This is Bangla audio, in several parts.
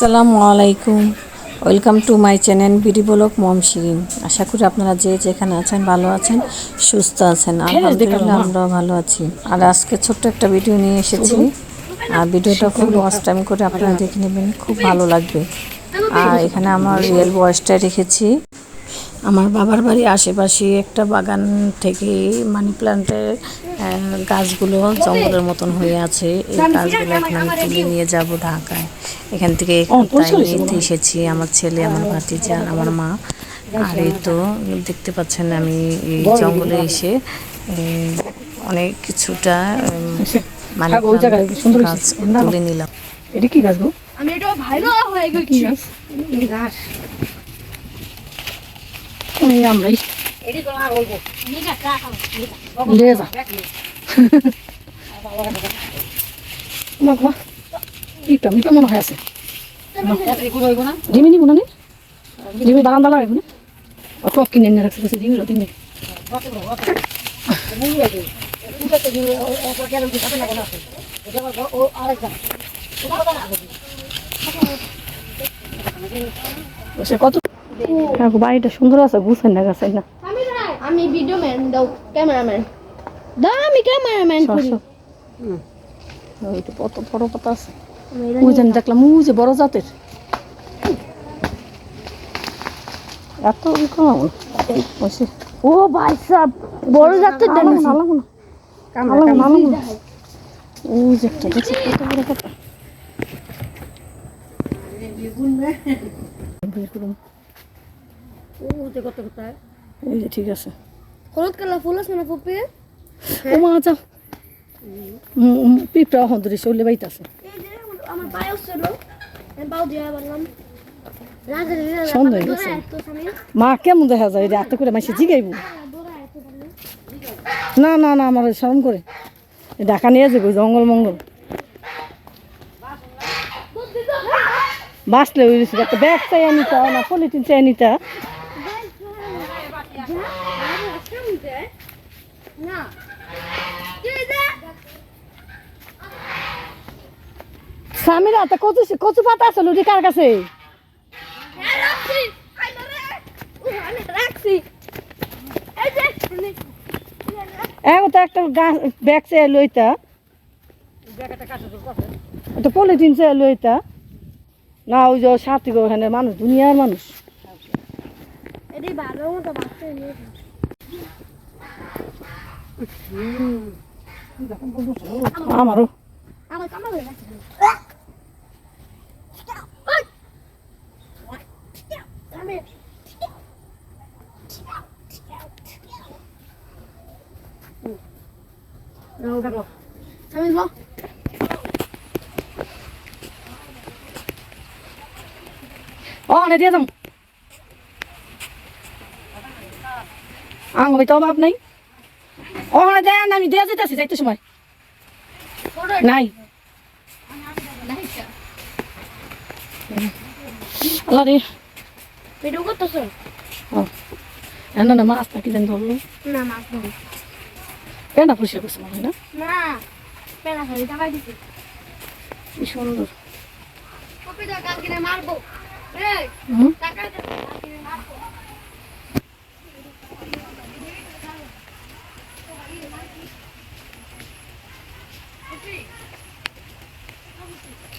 আসসালামু আলাইকুম। Welcome to my channel BD blog mom Shirin আশা করি আপনারা যে যেখানে আছেন ভালো আছেন সুস্থ আছেন। আলহামদুলিল্লাহ আমরাও ভালো আছি। আর আজকে ছোট্ট একটা ভিডিও নিয়ে এসেছি। আর ভিডিওটা খুব ওয়াচ টাইম করে আপনারা দেখে নেবেন খুব ভালো লাগবে। আর এখানে আমার রিয়েল ভয়েসটা রেখেছি। আমার বাবার বাড়ির আশেপাশে একটা বাগান থেকে মানি প্ল্যান্টের গাছগুলো জঙ্গলের মতন হয়ে আছে। এই গাছগুলো এখন আমি তুলে নিয়ে যাব ঢাকায়। এখান থেকে নিতে এসেছি? আমার ছেলে আমার ভাতিজা আমার মা। আর এই তো দেখতে পাচ্ছেন আমি এই জঙ্গলে এসে অনেক কিছুটা মানে গাছ তুলে নিলাম। এটা কি গাছ আমি এটা ভাইরাল হয়ে গেছি। গাছ? এই আমরাই। লিয়ে যা। ইটা মিটা মনে হয় আছে? ডিমি নিব না ডিমি বাগান দালা রাখব না টপ কিনে এনে রাখছে কিছু ডিমি রতি নেই সে কত কাকু বাড়িটা সুন্দর আছে গুছাই না গাছাই না। আমি ভিডিও ম্যান দাও ক্যামেরাম্যান। দাও আমি ক্যামেরাম্যান করি। সরষে ওইটা কত বড় পাতা আছে। ওই যে দেখলাম। ওই যে বড় জাতের। এত ও ভাই সাহ বড় জাতের ভালো না ভালো না ভালো না ভালো না ওই যে একটা দেখছি কত বড় পাতা বের করুন। এই যে ঠিক আছে। হলুদ কালার ফুল আছে না ফুপি? ও মা যাও। পিঁপড়া হন্দরি চলে এই যে আমার ছিল দিয়ে। মা কেমন দেখা যায় এত করে মাসে জিগাইব? না না না আমার শরম করে। ঢাকা নিয়ে যাব জঙ্গল মঙ্গল। বাঁচলে একটা ব্যাগ চাই আনিতা না পলিথিন চাই আনিতা না কি স্বামীরা তা কচু কচু পাতা আছে লুটি কার কাছে? তো একটা গাছ ব্যাগ চাই লইতা একটা পলিথিন চাই লইতা না, ওই যে সাথী গো এখানে মানুষ, দুনিয়ার মানুষ। ভালো মতো বাচ্চা নিয়ে আমারও। আমার কামড় হয়ে গেছে আমি আমি গো ও না দিয়ে যাম। আঙ্গ ভাই তো অভাব নাই। ও না দেন আমি দিয়ে যেতেছি যাইতে সময়। নাই। আল্লাহ রে। ভিডিও করতেছো? না না মাছ নাকি জানি ধরলো। না মাছ ধরো। পেন্ডা পরিষ্কার করছে মনে হয় না? না পেলা খালি টাকা দিছি। কি সুন্দর। কপিটা কালকে মারবো। টাকা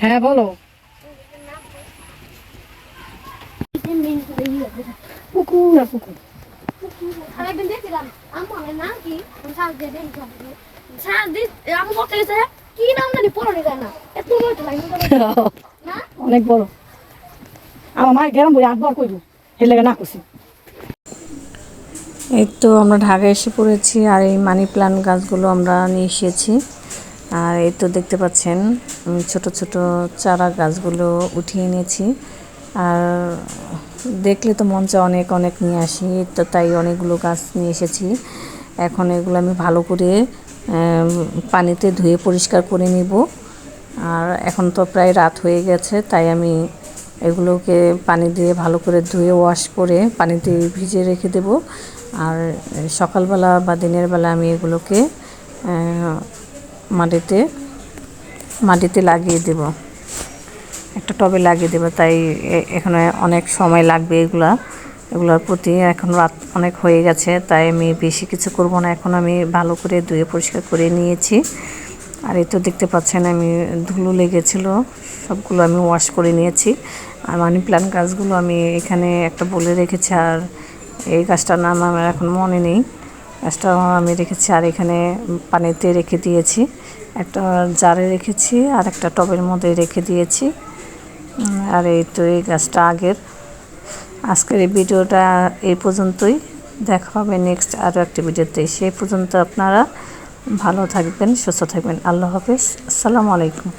হ্যাঁ বলো। পুকুর পুকুর। আরেকদিন দেখছিলাম আম্মু আমার নাম কি আমি দিয়ে দেখি সার দি আম্মু বলতে গেছে কি নাম জানি পড়ে যায় না এত বড়। না অনেক বড় আমার মায়ের গেরাম বই আটবার কইল হেলে লেগে না করছি এই তো আমরা ঢাকায় এসে পড়েছি আর এই মানি প্লান্ট গাছগুলো আমরা নিয়ে এসেছি। আর এই তো দেখতে পাচ্ছেন ছোট ছোট চারা গাছগুলো উঠিয়ে এনেছি আর দেখলে তো চায় অনেক অনেক নিয়ে আসি। তো তাই অনেকগুলো গাছ নিয়ে এসেছি। এখন এগুলো আমি ভালো করে পানিতে ধুয়ে পরিষ্কার করে নিব। আর এখন তো প্রায় রাত হয়ে গেছে, তাই আমি এগুলোকে পানি দিয়ে ভালো করে ধুয়ে ওয়াশ করে পানিতে ভিজিয়ে রেখে দেব। আর সকালবেলা বা দিনের বেলা আমি এগুলোকে মাটিতে মাটিতে লাগিয়ে দেব। একটা টবে লাগিয়ে দেবো, তাই এখানে অনেক সময় লাগবে এগুলা। এগুলোর প্রতি এখন রাত অনেক হয়ে গেছে, তাই আমি বেশি কিছু করব না। এখন আমি ভালো করে ধুয়ে পরিষ্কার করে নিয়েছি। আর এই তো দেখতে পাচ্ছেন আমি ধুলো লেগেছিল, সবগুলো আমি ওয়াশ করে নিয়েছি। আর মানি প্ল্যান্ট গাছগুলো আমি এখানে একটা বলে রেখেছি, আর এই গাছটার নাম আমার এখন মনে নেই। গাছটা আমি রেখেছি, আর এখানে পানিতে রেখে দিয়েছি। একটা জারে রেখেছি আর একটা টবের মধ্যে রেখে দিয়েছি। আর এই তো এই গাছটা আগের। আজকের এই ভিডিওটা এই পর্যন্তই। দেখা হবে নেক্সট আরও একটা ভিডিওতে। সেই পর্যন্ত আপনারা ভালো থাকবেন, সুস্থ থাকবেন। আল্লাহ হাফিজ। আসসালামু আলাইকুম।